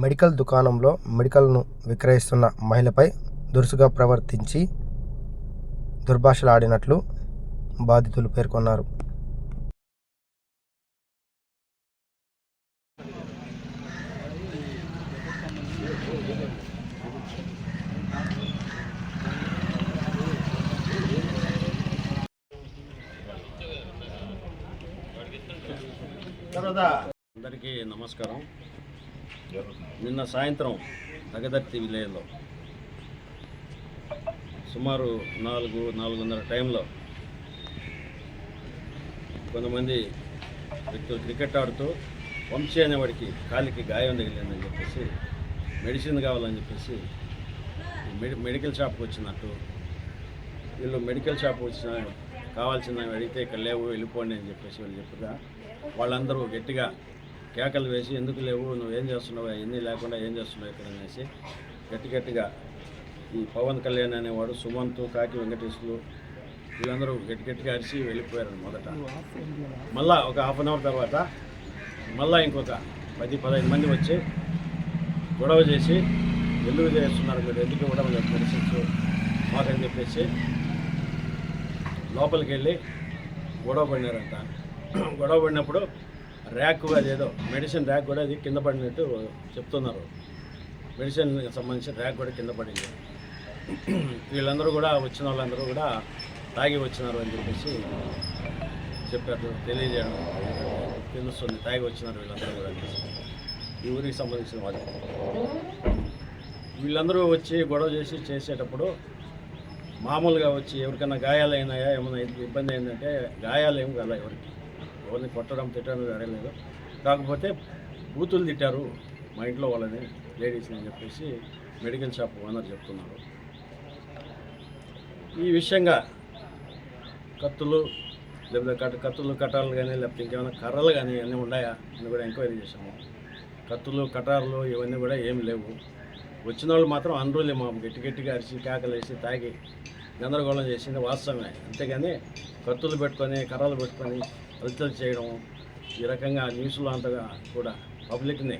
Medical దుకాణంలో మెడికల్ను విక్రయిస్తున్న మహిళపై దురుసుగా ప్రవర్తించి దుర్భాషలాడినట్లు బాధితులు పేర్కొన్నారు. అందరికీ నమస్కారం. నిన్న సాయంత్రం తగదర్తి విలేజ్లో సుమారు నాలుగు నాలుగున్నర టైంలో కొంతమంది వ్యక్తులు క్రికెట్ ఆడుతూ వంశీ అనేవాడికి కాలికి గాయం తగిలిందని చెప్పేసి మెడిసిన్ కావాలని చెప్పేసి మెడి మెడికల్ షాప్కి వచ్చినట్టు వీళ్ళు మెడికల్ షాప్ వచ్చిన కావాల్సిన అడిగితే ఇక్కడ లేవు వెళ్ళిపోండి అని చెప్పేసి వాళ్ళు చెప్పగా వాళ్ళందరూ గట్టిగా కేకలు వేసి ఎందుకు లేవు నువ్వు ఏం చేస్తున్నావు ఎన్ని లేకుండా ఏం చేస్తున్నావు ఇక్కడ అనేసి గట్టి గట్టిగా ఈ పవన్ కళ్యాణ్ అనేవాడు సుమంత్ కాకి వెంకటేశ్వరు వీళ్ళందరూ గట్టి గట్టిగా అరిసి వెళ్ళిపోయారు మొదట. మళ్ళా ఒక హాఫ్ అన్ అవర్ తర్వాత మళ్ళా ఇంకొక పది పదహైదు మంది వచ్చి గొడవ చేసి ఎందుకు చేస్తున్నారు మీరు ఎందుకు ఇవ్వడం లేదు మెడిసిన్స్ మాకని చెప్పేసి లోపలికి వెళ్ళి గొడవ పడినారంట. గొడవ పడినప్పుడు ర్యాక్ అదేదో మెడిసిన్ ర్యాక్ కూడా అది కింద పడినట్టు చెప్తున్నారు. మెడిసిన్ సంబంధించిన ర్యాక్ కూడా కింద పడింది. వీళ్ళందరూ కూడా వచ్చిన వాళ్ళందరూ కూడా తాగి వచ్చినారు అని చెప్పేసి చెప్పారు. తెలియజేయడం తెలుస్తుంది. తాగి వచ్చినారు వీళ్ళందరూ కూడా ఈ ఊరికి సంబంధించిన వాళ్ళు. వీళ్ళందరూ వచ్చి గొడవ చేసి చేసేటప్పుడు మామూలుగా వచ్చి ఎవరికైనా గాయాలైనాయా? ఏమైనా ఇబ్బంది అయిందంటే గాయాలు ఏమి కదా ఎవరికి? ఎవరిని కొట్టడం తిట్టడం జరగలేదు కాకపోతే బూతులు తిట్టారు మా ఇంట్లో వాళ్ళని లేడీస్ని అని చెప్పేసి మెడికల్ షాప్ ఓనర్ చెప్తున్నారు. ఈ విషయంగా కత్తులు లేకపోతే కట్ కత్తులు కటార్లు కానీ లేకపోతే ఇంకేమైనా కర్రలు కానీ ఇవన్నీ ఉన్నాయా అని కూడా ఎంక్వైరీ చేశాము. కత్తులు కటార్లు ఇవన్నీ కూడా ఏం లేవు. వచ్చిన వాళ్ళు మాత్రం అనరులే మా గట్టి గట్టిగా అరిచి కేకలు వేసి తాగి గందరగోళం చేసింది వాస్తవమే. అంతేగాని కత్తులు పెట్టుకొని కర్రలు పెట్టుకొని హల్చల్ చేయడం ఈ రకంగా న్యూస్లో అంతగా కూడా పబ్లిక్ని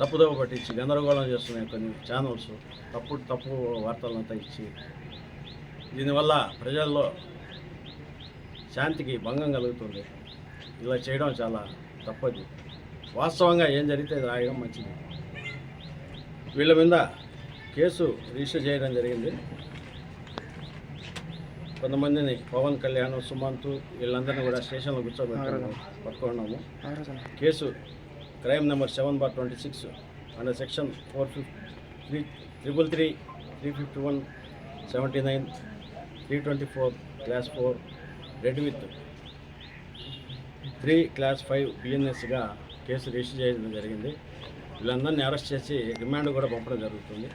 తప్పుదోవ పట్టించి గందరగోళం చేస్తున్నాయి కొన్ని ఛానల్స్ తప్పు తప్పు అంతా ఇచ్చి దీనివల్ల ప్రజల్లో శాంతికి భంగం కలుగుతుంది. ఇలా చేయడం చాలా తప్పది. వాస్తవంగా ఏం జరిగితే రాయడం మంచిది. వీళ్ళ మీద కేసు రిజిస్టర్ చేయడం జరిగింది. కొంతమందిని పవన్ కళ్యాణ్ సుమంత్ వీళ్ళందరినీ కూడా స్టేషన్లో కూర్చోబెట్టాము పట్టుకున్నాము. Case crime number seven bar twenty six under section four fifty three triple three three fifty one seventy nine three twenty four class four read with three class five బిఎన్ఎస్గా case register చేయడం జరిగింది. వీళ్ళందరినీ arrest చేసి remand కూడా పంపడం జరుగుతుంది.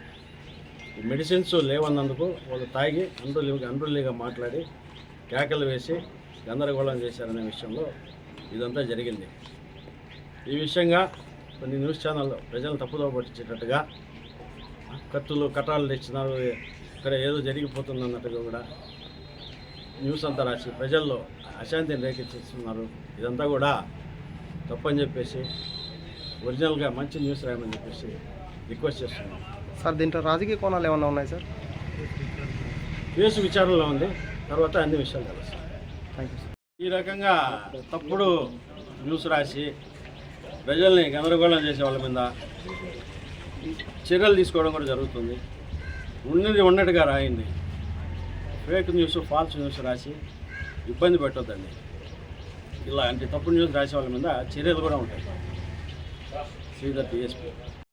Medicines లేవన్నందుకు వాళ్ళు తాగి అండ్రులీ అండ్రులీగా మాట్లాడి కేకలు వేసి గందరగోళం చేశారనే విషయంలో ఇదంతా జరిగింది. ఈ విషయంగా కొన్ని న్యూస్ ఛానళ్ళు ప్రజలు తప్పుదో పట్టించేటట్టుగా కత్తులు కటాలు తెచ్చినారు ఇక్కడ ఏదో జరిగిపోతుంది అన్నట్టుగా కూడా న్యూస్ అంతా రాసి ప్రజల్లో అశాంతిని రేకెత్తిస్తున్నారు. ఇదంతా కూడా తప్పని చెప్పేసి ఒరిజినల్గా మంచి న్యూస్ రాయమని చెప్పేసి రిక్వెస్ట్ చేస్తున్నాం. సార్ దీంట్లో రాజకీయ కోణాలు ఏమన్నా ఉన్నాయి సార్? కేసు విచారణలో ఉంది. తర్వాత అన్ని విషయాలు తెలుస్తాయి. థ్యాంక్ యూ ఈ రకంగా తప్పుడు న్యూస్ రాసి ప్రజల్ని గందరగోళం చేసే వాళ్ళ మీద చర్యలు తీసుకోవడం కూడా జరుగుతుంది. ఉన్నది ఉన్నట్టుగా రాయింది ఫేక్ న్యూస్ ఫాల్స్ న్యూస్ రాసి ఇబ్బంది పెట్టొద్దండి. ఇలాంటి తప్పుడు న్యూస్ రాసే వాళ్ళ మీద చర్యలు కూడా ఉంటాయి. శ్రీధర్ టీఎస్పీ